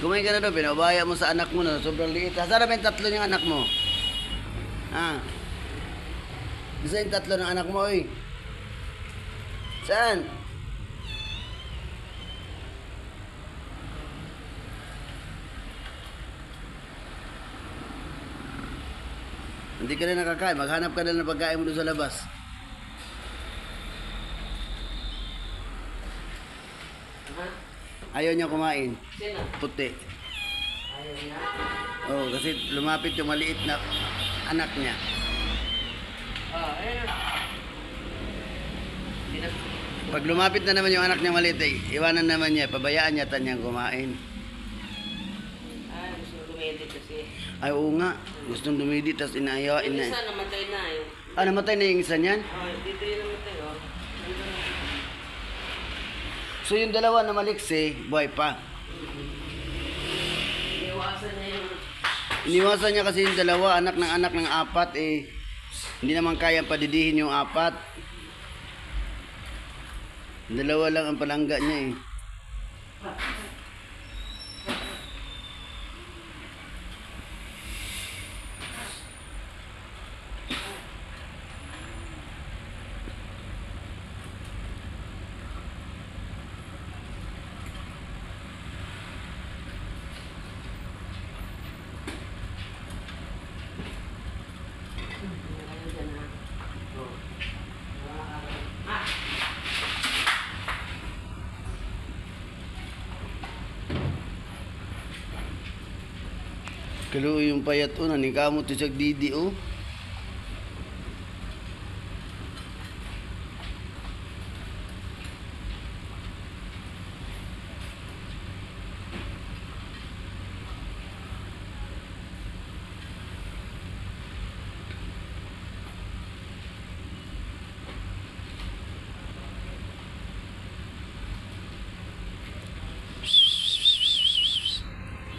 Kumain ka na doon, pinabaya mo sa anak mo na, sobrang liit. Saan na ba tatlo ng anak mo? Ha? Bisa yung tatlo ng anak mo, oy. Saan? Hindi ka na nakakain, maghanap ka na ng pagkain mo doon sa labas. Ayaw niya kumain. Sino? Puti. Ayaw niya. Oo, kasi lumapit yung maliit na anak niya. Ah, ayun. Pag lumapit na naman yung anak niya maliit, eh, iwanan naman niya, pabayaan niya niyang kumain. Ah, gusto ko kumedit kasi. Ay, oo nga. Gustong dumidi, tapos inaayaw. Yung Ina isa namatay na yung... ah, namatay na yung isa niyan? Oh, dito yung namatay, oh. Dito na. So yung dalawa na maliksi, buhay pa. Iniwasan niya yung... Iniwasan niya kasi yung dalawa, anak ng anak ng apat, eh, hindi naman kaya padidihin yung apat. Dalawa lang ang palangga niya eh. Kaluoy yung payat o, nanikamot yung siyag didi o.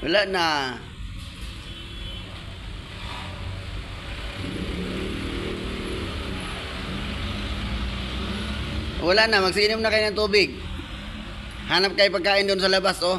Wala na. Wala na, magsiinom na kayo ng tubig. Hanap kayo pagkain doon sa labas, oh.